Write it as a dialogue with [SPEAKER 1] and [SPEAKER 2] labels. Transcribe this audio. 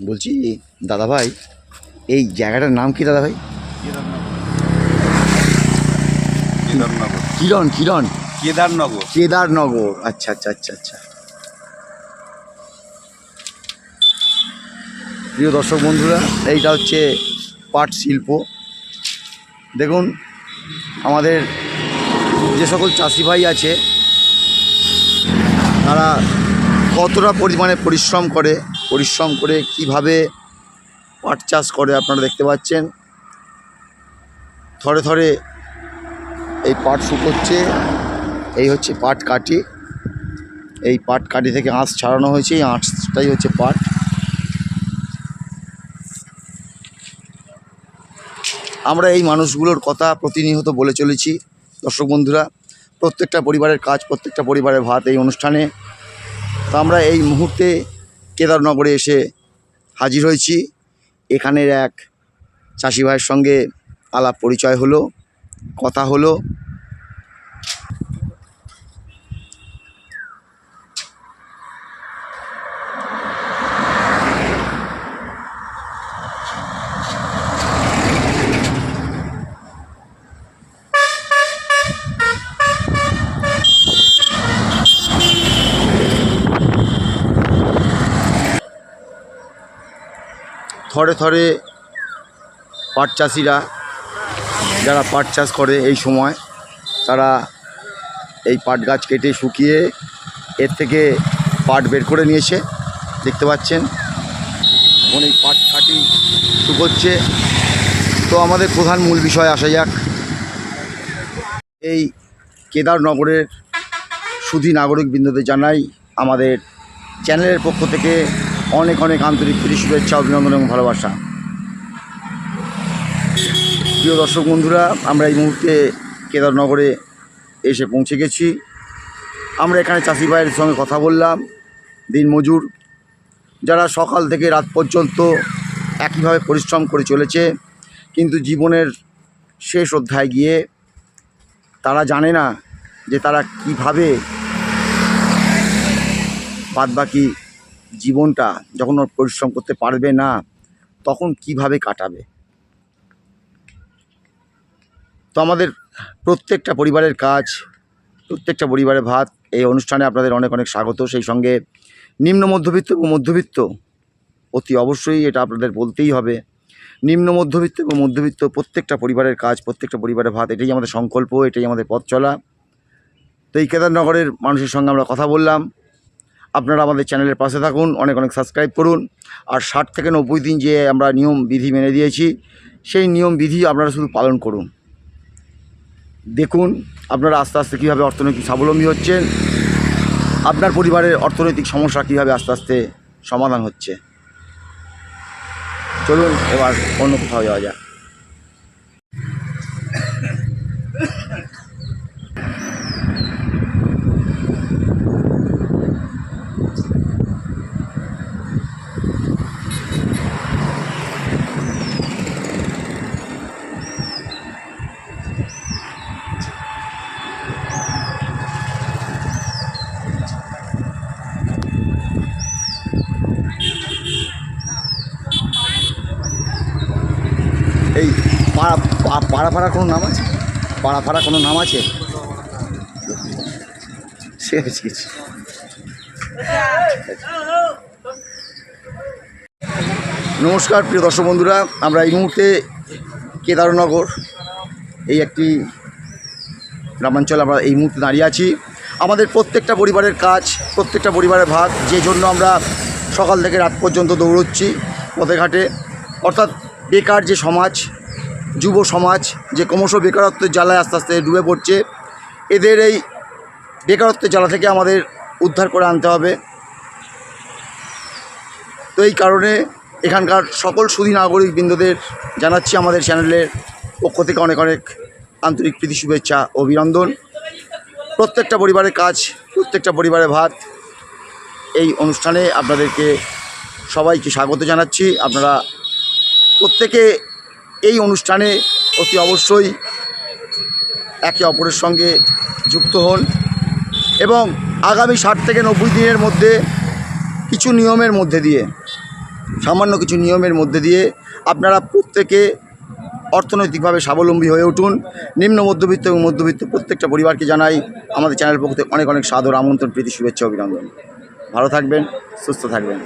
[SPEAKER 1] বলছি দাদা ভাই এই জায়গাটার নাম কি দাদা ভাই কিরণ কিরণ?
[SPEAKER 2] কেদারনগর।
[SPEAKER 1] কেদারনগর আচ্ছা আচ্ছা আচ্ছা আচ্ছা। প্রিয় দর্শক বন্ধুরা এইটা হচ্ছে পাট শিল্প। দেখুন আমাদের যে সকল চাষি ভাই আছে তারা কতটা পরিমাণে পরিশ্রম করে পরিশ্রম করে কীভাবে পাট চাষ করে আপনারা দেখতে পাচ্ছেন। থরে থরে এই পাট শুকোচ্ছে। এই হচ্ছে পাট কাটি এই পাট কাটি থেকে আঁশ ছাড়ানো হয়েছে। এই আঁশটাই হচ্ছে পাট। আমরা এই মানুষগুলোর কথা প্রতিনিয়ত বলে চলেছি। দর্শক বন্ধুরা, প্রত্যেকটা পরিবারের কাজ, প্রত্যেকটা পরিবারের ভাত এই অনুষ্ঠানে। তো আমরা এই মুহূর্তে কেদারনগরে এসে হাজির হয়েছি। এখানের এক চাষিভাইয়ের সঙ্গে আলাপ পরিচয় হলো কথা হলো। থরে থরে পাট চাষিরা যারা পাট চাষ করে এই সময়, তারা এই পাট গাছ কেটে শুকিয়ে এর থেকে পাট বের করে নিয়েছে। দেখতে পাচ্ছেন, এখন এই পাট কাটি শুকোচ্ছে। তো আমাদের প্রধান মূল বিষয় আসা যাক। এই কেদারনগরের সুধী নাগরিক বৃন্দদের জানাই আমাদের চ্যানেলের পক্ষ থেকে অনেক অনেক আন্তরিক প্রীতি, শুভেচ্ছা, অভিনন্দন এবং ভালোবাসা। প্রিয় দর্শক বন্ধুরা, আমরা এই মুহূর্তে কেদারনগরে এসে পৌঁছে গেছি। আমরা এখানে চাষি ভাইয়ের সঙ্গে কথা বললাম, দিন মজুর। যারা সকাল থেকে রাত পর্যন্ত একইভাবে পরিশ্রম করে চলেছে, কিন্তু জীবনের শেষ অধ্যায় গিয়ে তারা জানে না যে তারা কীভাবে বাদবাকি জীবনটা যখন ওর পরিশ্রম করতে পারবে না, তখন কীভাবে কাটাবে? তো আমাদের প্রত্যেকটা পরিবারের কাজ, প্রত্যেকটা পরিবারের ভাত, এই অনুষ্ঠানে আপনাদের অনেক অনেক স্বাগত। সেই সঙ্গে নিম্ন মধ্যবিত্ত এবং মধ্যবিত্ত, অতি অবশ্যই এটা আপনাদের বলতেই হবে। নিম্ন মধ্যবিত্ত এবং মধ্যবিত্ত প্রত্যেকটা পরিবারের কাজ, প্রত্যেকটা পরিবারের ভাত, এটাই আমাদের সংকল্প, এটাই আমাদের পথ চলা। তো এই কেদারনগরের মানুষের সঙ্গে আমরা কথা বললাম। আপনারা আমাদের চ্যানেলের পাশে থাকুন, অনেক অনেক সাবস্ক্রাইব করুন। আর ষাট থেকে নব্বই দিন যে আমরা নিয়ম বিধি মেনে দিয়েছি, সেই নিয়ম বিধি আপনারা শুধু পালন করুন। দেখুন আপনারা আস্তে আস্তে কীভাবে অর্থনৈতিক স্বাবলম্বী হচ্ছেন, আপনার পরিবারের অর্থনৈতিক সমস্যা কীভাবে আস্তে আস্তে সমাধান হচ্ছে। চলুন, এবার অন্য কোথাও যাওয়া যাক। এই পাড়া পাড়া ফাড়া কোনো নাম আছে? পাড়া ফাড়া কোনো নাম আছে, সে আছে। নমস্কার, প্রিয় দর্শক বন্ধুরা, আমরা এই মুহূর্তে কেদারনগর, এই একটি গ্রামাঞ্চলে আমরা এই মুহূর্তে দাঁড়িয়ে আছি। আমাদের প্রত্যেকটা পরিবারের কাজ, প্রত্যেকটা পরিবারের ভাত, যে জন্য আমরা সকাল থেকে রাত পর্যন্ত দৌড়চ্ছি পথে ঘাটে। অর্থাৎ বেকার যে সমাজ, যুব সমাজ, যে ক্রমশ বেকারত্বের জ্বালায় আস্তে আস্তে ডুবে পড়ছে, এদের এই বেকারত্বের জ্বালা থেকে আমাদের উদ্ধার করে আনতে হবে। তো এই কারণে এখানকার সকল সুধী নাগরিক বৃন্দদের জানাচ্ছি আমাদের চ্যানেলের পক্ষ থেকে অনেক অনেক আন্তরিক প্রীতি, শুভেচ্ছা, অভিনন্দন। প্রত্যেকটা পরিবারের কাজ, প্রত্যেকটা পরিবারের ভাত। এই অনুষ্ঠানে আপনাদেরকে সবাইকে স্বাগত জানাচ্ছি। আপনারা প্রত্যেকে এই অনুষ্ঠানে অতি অবশ্যই একে অপরের সঙ্গে যুক্ত হন এবং আগামী ষাট থেকে নব্বই দিনের মধ্যে কিছু নিয়মের মধ্যে দিয়ে, সামান্য কিছু নিয়মের মধ্যে দিয়ে আপনারা প্রত্যেকে অর্থনৈতিকভাবে স্বাবলম্বী হয়ে উঠুন। নিম্ন মধ্যবিত্ত এবং মধ্যবিত্ত প্রত্যেকটা পরিবারকে জানাই আমাদের চ্যানেল পক্ষ থেকে অনেক অনেক সাদর আমন্ত্রণ, প্রীতি, শুভেচ্ছা, অভিনন্দন। ভালো থাকবেন, সুস্থ থাকবেন।